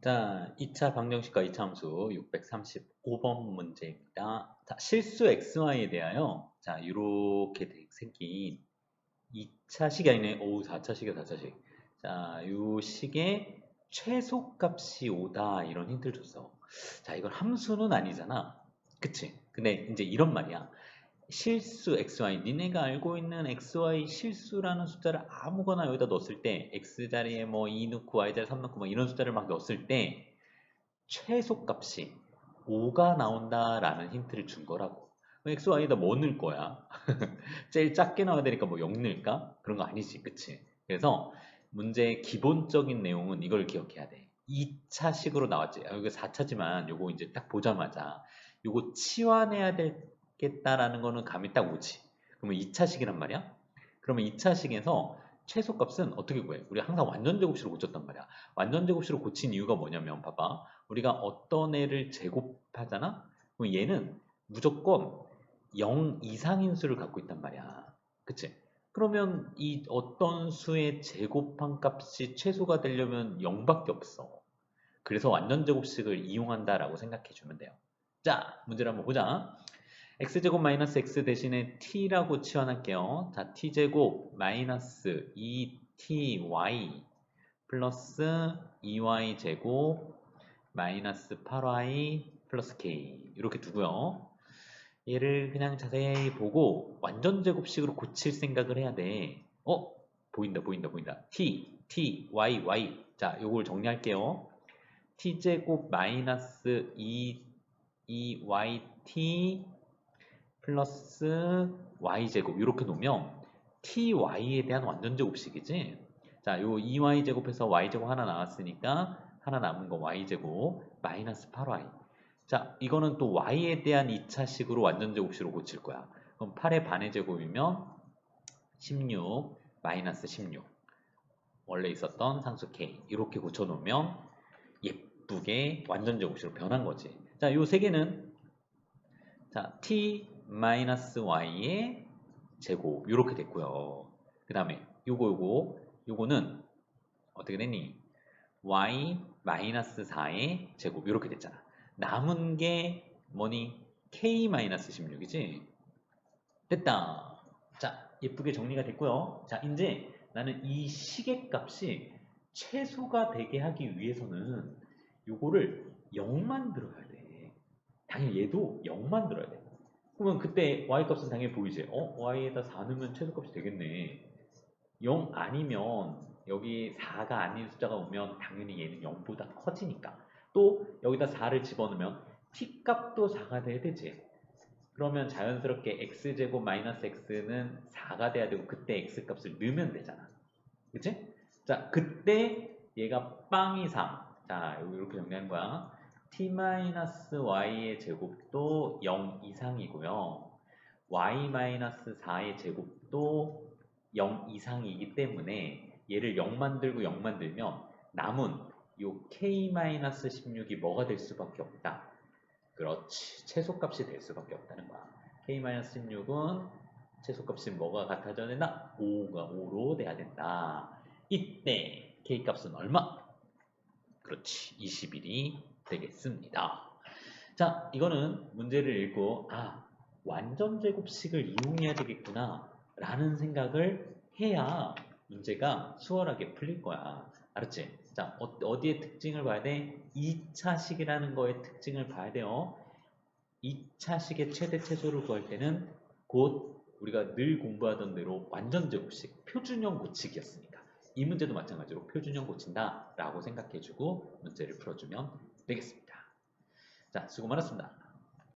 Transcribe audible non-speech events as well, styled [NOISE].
자, 2차 방정식과 2차 함수 635번 문제입니다. 자, 실수 xy에 대하여 자, 이렇게 생긴 2차 식이 아니네. 오, 4차 식이야, 4차 식. 자, 요 식의 최소값이 오다 이런 힌트를 줬어. 자, 이건 함수는 아니잖아. 그치? 근데 이제 이런 말이야. 실수 xy 니네가 알고 있는 xy 실수라는 숫자를 아무거나 여기다 넣었을 때 x 자리에 뭐 2 넣고 y 자리에 3 넣고 뭐 이런 숫자를 막 넣었을 때 최소값이 5가 나온다라는 힌트를 준 거라고. xy에다 뭐 넣을 거야? [LAUGHS] 제일 작게 나와야 되니까 뭐 0 넣을까? 그런 거 아니지. 그치? 그래서 문제의 기본적인 내용은 이걸 기억해야 돼. 2차식으로 나왔지. 아, 여기 4차지만 요거 이제 딱 보자마자 요거 치환해야 될 겠다라는 거는 감이 딱 오지. 그러면 2차식이란 말이야? 그러면 2차식에서 최소값은 어떻게 구해? 우리 항상 완전 제곱식으로 고쳤단 말이야. 완전 제곱식으로 고친 이유가 뭐냐면 봐봐. 우리가 어떤 애를 제곱하잖아? 그럼 얘는 무조건 0 이상인 수를 갖고 있단 말이야. 그치? 그러면 이 어떤 수의 제곱한 값이 최소가 되려면 0밖에 없어. 그래서 완전 제곱식을 이용한다라고 생각해 주면 돼요. 자, 문제를 한번 보자. X제곱 마이너스 x 대신에 t라고 치환할게요. 자, t제곱 마이너스 2ty 플러스 2y제곱 마이너스 8y 플러스 k 이렇게 두고요. 얘를 그냥 자세히 보고 완전 제곱식으로 고칠 생각을 해야 돼. 어? 보인다 보인다 보인다. t, t, y, y 자, 요걸 정리할게요. t제곱 마이너스 2, 2yt 플러스 y제곱. 이렇게 놓으면 ty에 대한 완전제곱식이지. 자, 요 2y제곱에서 y제곱 하나 나왔으니까 하나 남은 거 y제곱 마이너스 8y 자, 이거는 또 y에 대한 2차식으로 완전제곱식으로 고칠 거야. 그럼 8의 반의 제곱이면 16 마이너스 16 원래 있었던 상수 k. 이렇게 고쳐놓으면 예쁘게 완전제곱식으로 변한 거지. 자, 요 세 개는 자, t 마이너스 y의 제곱 이렇게 됐고요. 그 다음에 요거 요거 요거는 어떻게 됐니? y 마이너스 4의 제곱 이렇게 됐잖아. 남은 게 뭐니? k 마이너스 16이지? 됐다. 자 예쁘게 정리가 됐고요. 자 이제 나는 이 시계 값이 최소가 되게 하기 위해서는 요거를 0만 들어야 돼. 당연히 얘도 0만 들어야 돼. 그러면 그때 y값은 당연히 보이지. 어? y에다 4 넣으면 최소값이 되겠네. 0 아니면 여기 4가 아닌 숫자가 오면 당연히 얘는 0보다 커지니까. 또 여기다 4를 집어넣으면 t값도 4가 돼야 되지. 그러면 자연스럽게 x제곱 마이너스 x는 4가 돼야 되고 그때 x값을 넣으면 되잖아. 그치? 자, 그때 얘가 빵 이상. 자, 이렇게 정리한 거야. T-y의 제곱도 0 이상이고요. y-4의 제곱도 0 이상이기 때문에 얘를 0 만들고 0 만들면 남은 요 k-16이 뭐가 될 수밖에 없다. 그렇지. 최소값이 될 수밖에 없다는 거야. k-16은 최소값이 뭐가 같아져야 된다? 5가 5로 돼야 된다. 이때 k값은 얼마? 그렇지. 21이 되겠습니다. 자, 이거는 문제를 읽고 아, 완전 제곱식을 이용해야 되겠구나 라는 생각을 해야 문제가 수월하게 풀릴 거야. 알았지? 자, 어, 디에 특징을 봐야 돼? 2차식이라는 거의 특징을 봐야 돼요. 2차식의 최대 최소를 구할 때는 곧 우리가 늘 공부하던 대로 완전 제곱식, 표준형 고치기였으니까 이 문제도 마찬가지로 표준형 고친다 라고 생각해주고 문제를 풀어주면 되겠습니다. 자, 수고 많았습니다.